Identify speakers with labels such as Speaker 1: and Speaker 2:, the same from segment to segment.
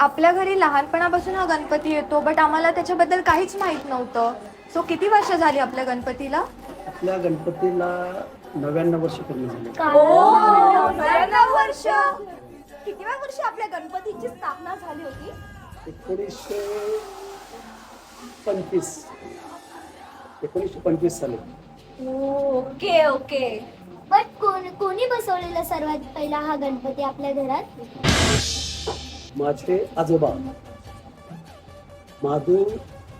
Speaker 1: आपल्या
Speaker 2: घरी लहानपणापासून हा गणपती येतो बट आम्हाला त्याच्याबद्दल काहीच माहीत नव्हतं. सो किती वर्ष झाली आपल्या गणपतीला?
Speaker 3: आपल्या गणपतीला नव्याण्णव वर्ष पूर्ण झाले.
Speaker 1: नव्याण्णव वर्ष! कितव्या वर्षी आपल्या गणपतीची स्थापना झाली होती?
Speaker 3: एकोणीसशे पंचवीस. एकोणीसशे पंचवीस साली.
Speaker 1: Okay okay.
Speaker 4: पण कोण कोणी बसवलेला सर्वात पहिला हा गणपती आपल्या घरात?
Speaker 3: माझे आजोबा माधू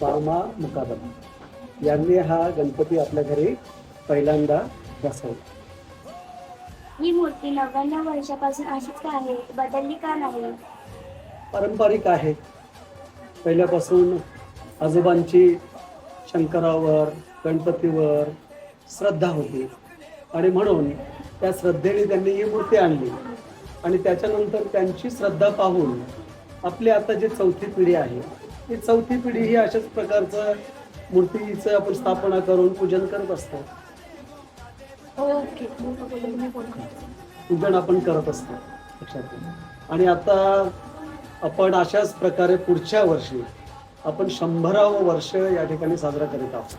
Speaker 3: बामा मुकादम यांनी हा गणपती आपल्या घरी पहिल्यांदा बसवला.
Speaker 4: ही मूर्ती नव्याण्णव वर्षापासून अशीच का आहे बदलली का नाही?
Speaker 3: पारंपरिक आहे. पहिल्यापासून आजोबांची शंकरावर गणपतीवर श्रद्धा होती आणि म्हणून त्या श्रद्धेने त्यांनी ही मूर्ती आणली. आणि त्याच्यानंतर त्यांची श्रद्धा पाहून आपली आता जी चौथी पिढी आहे ती चौथी पिढी ही अशाच प्रकारचं मूर्तीचं आपण स्थापना करून पूजन करत असतो पूजन आपण करत असतो. लक्षात. आणि आता आपण अशाच प्रकारे पुढच्या वर्षी आपण शंभरावं वर्ष या ठिकाणी साजरा करीत आहोत.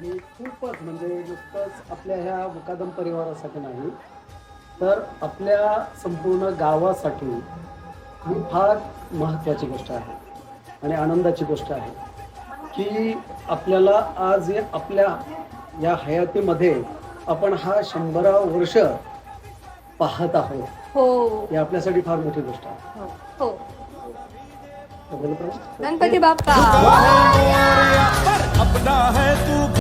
Speaker 3: आणि खूपच म्हणजे नुसतंच आपल्या ह्या मुकादम परिवारासाठी नाही तर आपल्या संपूर्ण गावासाठी ही फार महत्त्वाची गोष्ट आहे आणि आनंदाची गोष्ट आहे की आपल्याला आज या- आपल्या या हयातीमध्ये आपण हा शंभरावा वर्ष पाहत आहोत.
Speaker 2: हो.
Speaker 3: ही आपल्यासाठी फार मोठी गोष्ट आहे.
Speaker 2: हो.
Speaker 3: राहू?
Speaker 2: गणपती बाप्पा.
Speaker 5: अपना है तू